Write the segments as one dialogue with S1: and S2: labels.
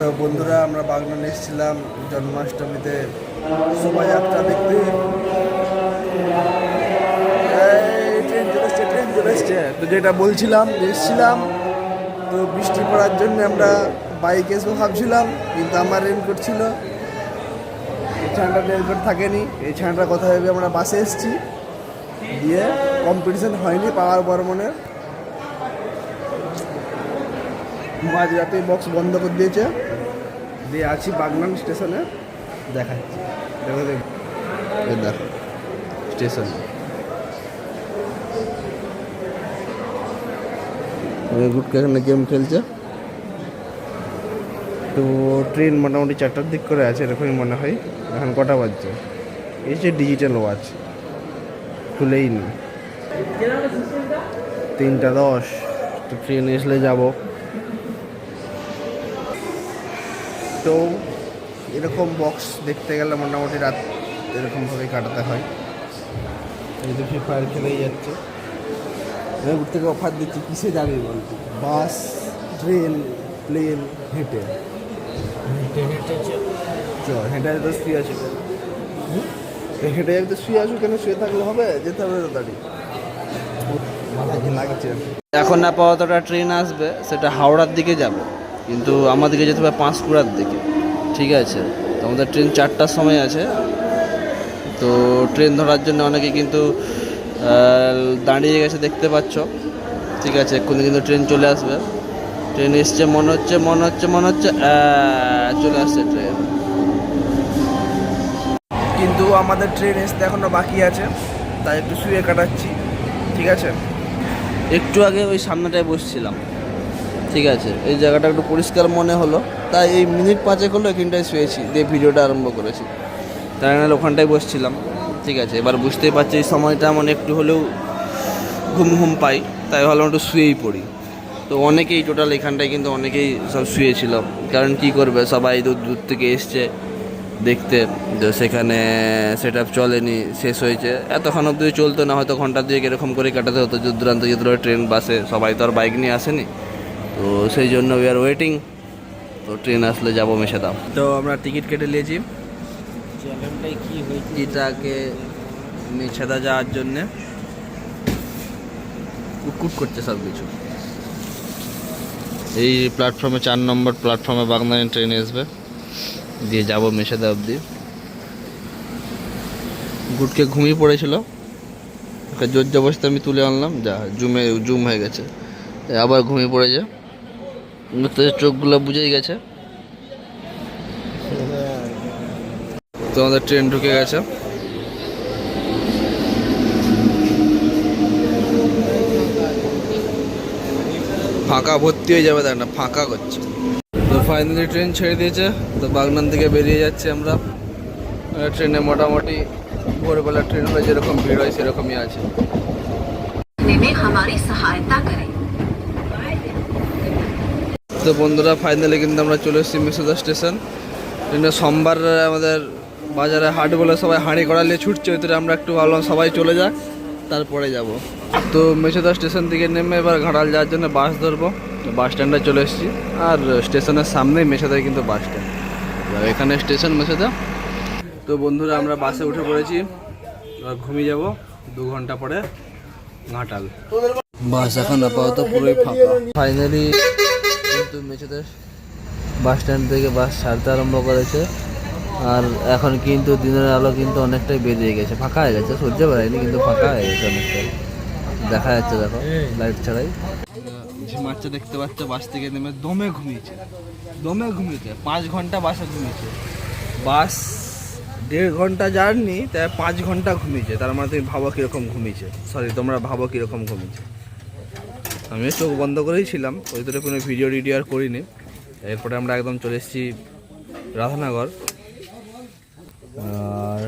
S1: বন্ধুরা, আমরা বাগনান এসেছিলাম জন্মাষ্টমীতে শোভাযাত্রা দেখতে। ট্রেন চলে ট্রেন চলে তো যেটা বলছিলাম এসেছিলাম, তো বৃষ্টি পড়ার জন্য আমরা বাইকে এসে ভাবছিলাম, কিন্তু আমার রেনকোট ছিল। এই ছানাটা রেনকোট থাকেনি, এই ছানাটা কথা ভেবে আমরা বাসে এসেছি। দিয়ে কম্পিটিশন হয়নি পাওয়ার বর্মনের মাঝ রাতে বক্স বন্ধ করে দিয়েছে। দিয়ে আছি বাগনান স্টেশনে। দেখাচ্ছি। দেখো, দেখ। স্টেশন। গুটকা এখানে গেম খেলছে? তো ট্রেন মোটামুটি চারটার দিক করে আছে, এরকমই মনে হয়। এখন কটা বাজছে? এই যে ডিজিটাল ওয়াচ খুলেই নি। তিনটা দশ। তো ট্রেন এসলে যাব। তো এরকম বক্স দেখতে গেলে মোটামুটি রাত এরকমভাবে কাটাতে হয়। এই তো ফ্রি ফায়ার খেলেই যাচ্ছে। আমি থেকে অফার দিচ্ছি কিসে যাবে বলতে বাস ট্রেন প্লেন হেঁটে।
S2: হেঁটে হেঁটে
S1: চ হেঁটে তো শুয়ে আছো? হেঁটে যাবে তো শুয়ে আসো কেন? শুয়ে থাকলে হবে যেতে হবে তো দাঁড়িয়ে লাগছে
S3: এখন আপাতত একটা ট্রেন আসবে সেটা হাওড়ার দিকে যাবে। কিন্তু আমাদেরকে যেতে হবে পাঁশকুড়ার দিকে। ঠিক আছে? তো আমাদের ট্রেন চারটার সময় আছে। তো ট্রেন ধরার জন্য অনেকে কিন্তু দাঁড়িয়ে গেছে দেখতে পাচ্ছ। ঠিক আছে? এক্ষুনি কিন্তু ট্রেন চলে আসবে। ট্রেন এসছে মনে হচ্ছে মনে হচ্ছে মনে হচ্ছে চলে আসছে ট্রেন।
S1: কিন্তু আমাদের ট্রেন আসতে এখনও বাকি আছে। তাই একটু শুয়ে কাটাচ্ছি। ঠিক আছে?
S3: একটু আগে ওই সামনেটায় বসছিলাম। ঠিক আছে, এই জায়গাটা একটু পরিষ্কার মনে হলো। তাই এই মিনিট পাঁচেক হলো এখানটায় শুয়েছি, দিয়ে ভিডিওটা আরম্ভ করেছি। তাই নাহলে ওখানটায় বসছিলাম। ঠিক আছে, এবার বুঝতেই পারছি এই সময়টা মানে একটু হলেও ঘুম ঘুম পাই, তাই ভাবলাম একটু শুয়েই পড়ি। তো অনেকেই টোটাল এখানটায় কিন্তু অনেকেই সব শুয়েছিল কারণ কি করবে, সবাই দূর দূর থেকে এসছে দেখতে, তো সেখানে সেট আপ চলেনি, শেষ হয়েছে। এতক্ষণ অব্দি চলতো না, হয়তো ঘণ্টা দুয়েক এরকম করে কাটাতে হতো, দূর দূরান্ত যে ট্রেন বাসে সবাই তো আর বাইক নিয়ে আসেনি। তো সেই জন্য উই আর ওয়েটিং তো ট্রেন আসলে যাব মেশাদাম তো আমরা টিকিট কেটে নিয়েছি।
S2: চ্যানেলটাই কি হয়েছে?
S3: এটাকে মেছেদা যাওয়ার জন্যে কুটকুট করছে সব কিছু এই প্ল্যাটফর্মে চার নম্বর প্ল্যাটফর্মে বাগদানি ট্রেন আসবে। দিয়ে যাব মেছেদা অবধি। গুটকে ঘুমিয়ে পড়েছিল। ওকে জোর জবস্তি আমি তুলে আনলাম। যা জুমে জুম হয়ে গেছে। আবার ঘুমিয়ে পড়েছে। তো চোখগুলো বুঝেই গেছে। তো আমাদের ট্রেন ঢুকে গেছে। ফাঁকা ভর্তি হয়ে যাবে দেখ না, ফাঁকা করছে। তো ফাইনালি ট্রেন ছেড়ে দিয়েছে, তো বাগনান থেকে বেরিয়ে যাচ্ছি আমরা। ট্রেনে মোটামুটি ভোরবেলা ট্রেন হয় যেরকম ভিড় হয়, সেরকমই আছে।
S4: সহায়তা করে।
S3: তো বন্ধুরা ফাইনালি কিন্তু আমরা চলে এসেছি মিসোদা স্টেশন। সোমবার আমাদের বাজারে হাট বলে সবাই হাঁড়ি করা নিয়ে ছুটছে ভিতরে আমরা একটু ভাবলাম সবাই চলে যাক, তারপরে যাব। তো মেছেদা স্টেশন থেকে নেমে এবার ঘাটাল যাওয়ার জন্য বাস ধরবো। বাস স্ট্যান্ডে চলে এসেছি। আর স্টেশনের সামনেই মেছেদায় কিন্তু বাস স্ট্যান্ড। এখানে স্টেশন মেছেদা তো বন্ধুরা, আমরা বাসে উঠে পড়েছি। এবার ঘুমিয়ে যাব দু ঘণ্টা পরে ঘাটাল। বাস এখন আপাতত পুরোই ফাঁকা। ফাইনালি কিন্তু মেছেদের বাস স্ট্যান্ড থেকে বাস ছাড়তে আরম্ভ করেছে। আর এখন কিন্তু দিনের আলো কিন্তু অনেকটাই বেরিয়ে গেছে। ফাঁকা হয়ে গেছে, সহ্য বেড়ায়নি কিন্তু ফাঁকা হয়ে গেছে অনেকটাই। দেখা যাচ্ছে, দেখো লাইট ছাড়াই। মাছটা দেখতে পাচ্ছ, বাস থেকে নেমে দমে ঘুমিয়েছে। দমে ঘুমিয়েছে, পাঁচ ঘণ্টা বাসে ঘুমিয়েছে। বাস দেড় ঘণ্টা জার্নি, তাই পাঁচ ঘণ্টা ঘুমিয়েছে। তার মানে তুমি ভাবো কীরকম ঘুমিয়েছে। সরি তোমরা ভাবো কীরকম ঘুমিয়েছে। আমি চোখ বন্ধ করেই ছিলাম ওই ধরে কোনো ভিডিও টিডিও আর করিনি। এরপরে আমরা একদম চলে এসেছি রাধানগর। আর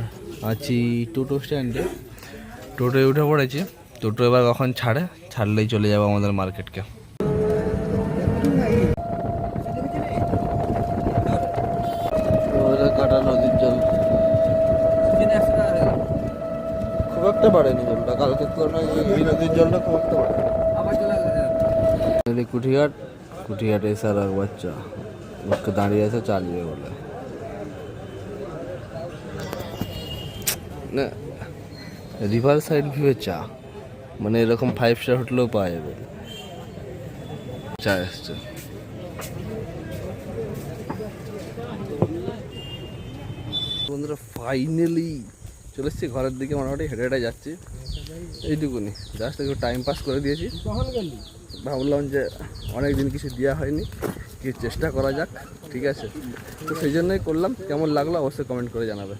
S3: আছি টোটো স্ট্যান্ডে। টোটোয় উঠে পড়েছি। টোটো এবার কখন ছাড়ে? ছাড়লেই চলে যাব আমাদের মার্কেটকে। কাটা নদীর জল। খুব একটা বাড়েনি। জলটা কালকে তুলনায় কুঠিয়াট এসার আর বাচ্চা। লোক দাঁড়িয়ে আছে চা নেবে বলে রিভার সাইড ভিউয়ে চা। মানে এরকম ফাইভ স্টার হোটেলেও পাওয়া যাবে। চা এসছে। বন্ধুরা ফাইনালি চলে এসেছি, ঘরের দিকে মোটামুটি হেঁটে হেঁটে যাচ্ছি। এইটুকুনি। জাস্ট একটু টাইম পাস করে দিয়েছি। ভাবলাম যে অনেক দিন কিছু দেওয়া হয়নি, কি চেষ্টা করা যাক, ঠিক আছে। তো সেই জন্যই করলাম, কেমন লাগল অবশ্যই কমেন্ট করে জানাবে।